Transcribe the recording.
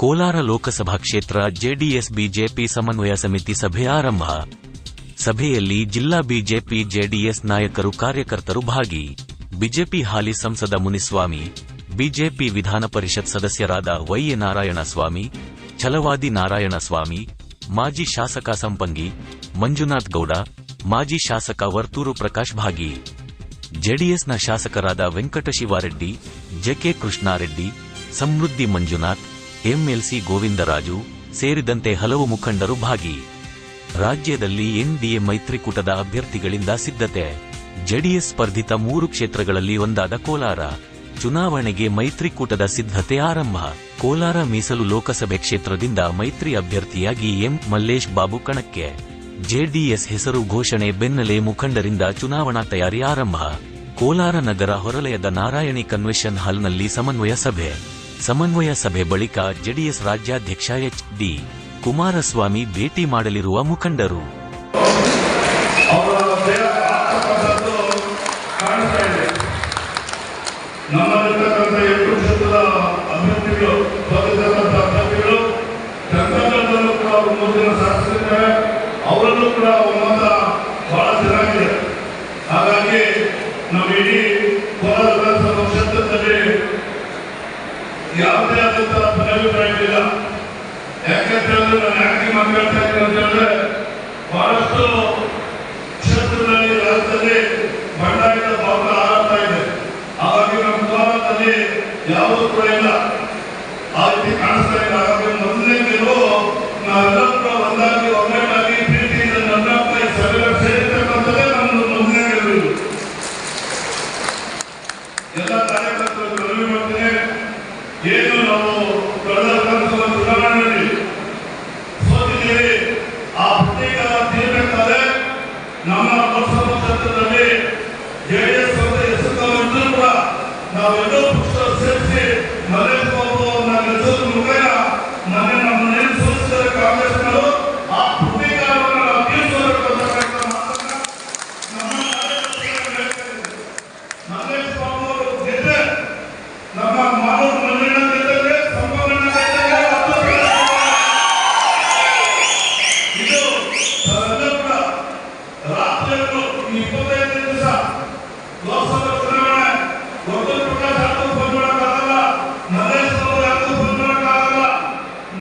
ಕೋಲಾರ ಲೋಕಸಭಾ ಕ್ಷೇತ್ರ JDS BJP ಸಮನ್ವಯ ಸಮಿತಿ ಸಭೆ ಆರಂಭ. ಸಭೆಯಲ್ಲಿ ಜಿಲ್ಲಾ ಬಿಜೆಪಿ ಜೆಡಿಎಸ್ ನಾಯಕರು ಕಾರ್ಯಕರ್ತರು ಭಾಗಿ. ಬಿಜೆಪಿ ಹಾಲಿ ಸಂಸದ ಮುನಿಸ್ವಾಮಿ, ಬಿಜೆಪಿ ವಿಧಾನ ಪರಿಷತ್ ಸದಸ್ಯರಾದ ವೈಎ ನಾರಾಯಣಸ್ವಾಮಿ, ಛಲವಾದಿ ನಾರಾಯಣಸ್ವಾಮಿ, ಮಾಜಿ ಶಾಸಕ ಸಂಪಂಗಿ ಮಂಜುನಾಥ್ ಗೌಡ, ಮಾಜಿ ಶಾಸಕ ವರ್ತೂರು ಪ್ರಕಾಶ್ ಭಾಗಿ. ಜೆಡಿಎಸ್ನ ಶಾಸಕರಾದ ವೆಂಕಟಶಿವಾರೆಡ್ಡಿ ಜೆಕೆ ಕೃಷ್ಣಾರೆಡ್ಡಿ, ಸಮೃದ್ಧಿ ಮಂಜುನಾಥ್ ಎಂಎಲ್ಸಿ ಗೋವಿಂದರಾಜು ಸೇರಿದಂತೆ ಹಲವು ಮುಖಂಡರು ಭಾಗಿ. ರಾಜ್ಯದಲ್ಲಿ ಎನ್ಡಿಎ ಮೈತ್ರಿಕೂಟದ ಅಭ್ಯರ್ಥಿಗಳಿಂದ ಸಿದ್ಧತೆ. ಜೆಡಿಎಸ್ ಸ್ಪರ್ಧಿತ ಮೂರು ಕ್ಷೇತ್ರಗಳಲ್ಲಿ ಒಂದಾದ ಕೋಲಾರ. ಚುನಾವಣೆಗೆ ಮೈತ್ರಿಕೂಟದ ಸಿದ್ಧತೆ ಆರಂಭ. ಕೋಲಾರ ಮೀಸಲು ಲೋಕಸಭೆ ಕ್ಷೇತ್ರದಿಂದ ಮೈತ್ರಿ ಅಭ್ಯರ್ಥಿಯಾಗಿ ಎಂ ಮಲ್ಲೇಶ್ ಬಾಬು ಕಣಕ್ಕೆ. ಜೆಡಿಎಸ್ ಹೆಸರು ಘೋಷಣೆ ಬೆನ್ನಲೆ ಮುಖಂಡರಿಂದ ಚುನಾವಣಾ ತಯಾರಿ ಆರಂಭ. ಕೋಲಾರ ನಗರ ಹೊರಲಯದ ನಾರಾಯಣಿ ಕನ್ವೆನ್ಷನ್ ಹಾಲ್ನಲ್ಲಿ ಸಮನ್ವಯ ಸಭೆ. ಸಮನ್ವಯ ಸಭೆ ಬಳಿಕ ಜೆಡಿಎಸ್ ರಾಜ್ಯಾಧ್ಯಕ್ಷ ಎಚ್ ಡಿ ಕುಮಾರಸ್ವಾಮಿ ಭೇಟಿ ಮಾಡಲಿರುವ ಮುಖಂಡರು. ಅಭ್ಯರ್ಥಿಗಳು ಸ್ಪರ್ಧಿಸಿದಂಥ ಅಭ್ಯರ್ಥಿಗಳು ಕರ್ನಾಟಕದಲ್ಲೂ ಕೂಡ ಅವರು ಮೂರು ಜನ ಶಾಸಕರಿದ್ದಾರೆ ಅವರಲ್ಲೂ ಕೂಡ ಒಮ್ಮತ ಬಹಳ ಚೆನ್ನಾಗಿದೆ ಹಾಗಾಗಿ ನಮ್ಮ ಇಡೀ ಕೋಲಾರ ವಿಧಾನಸಭಾ ಕ್ಷೇತ್ರದಲ್ಲಿ ಯಾವುದೇ ಆದಂತಹ ಭಿನ್ನಾಭಿಪ್ರಾಯಗಳಿಲ್ಲ ಯಾಕಂತ ಹೇಳಿದ್ರೆ ನಾನು ಯಾಕೆ ಮಾತಾಡ್ತಾ ಇದ್ದೀನಿ ಬಹಳಷ್ಟು ಕ್ಷೇತ್ರದಲ್ಲಿ ರಾಜ್ಯದಲ್ಲಿ ಬಂಡಾಯದ ಇದೆ. ಹಾಗಾಗಿ ನಮ್ಮ ಯಾವುದೂ ಕೂಡ ಇಲ್ಲ. ಆ ರೀತಿ ಕಾಣಿಸ್ತಾ ಇಲ್ಲ. ಹಾಗಾಗಿ ಮೊದಲನೇ ಗೆಲುವು ಏನು ನಾವು ಕಳೆದ ವಿಧಾನಸಭಾ ಚುನಾವಣೆಯಲ್ಲಿ ಸೋತಿದ್ದೇವೆ ಆ ಪ್ರತ್ಯೇಕ ನಮ್ಮ ಲೋಕಸಭಾ ಕ್ಷೇತ್ರದಲ್ಲಿ ಜೆ ಡಿ ಎಸ್ ಅಂತ ಹೆಸರು ಕೂಡ ಸೇರಿಸಿ ನರೇಂದ್ರ ಬಾಬು ಅವರನ್ನ ಗೆಲ್ಲಿಸೋದ್ರ ಮುಖೇನ ನನ್ನ ನಮ್ಮನ್ನೇ ಸೋಲಿಸಿದ ಆ ಪ್ರತೀಕಾರವನ್ನು ನಾವು ನಮ್ಮ 日本でやってるさ、い、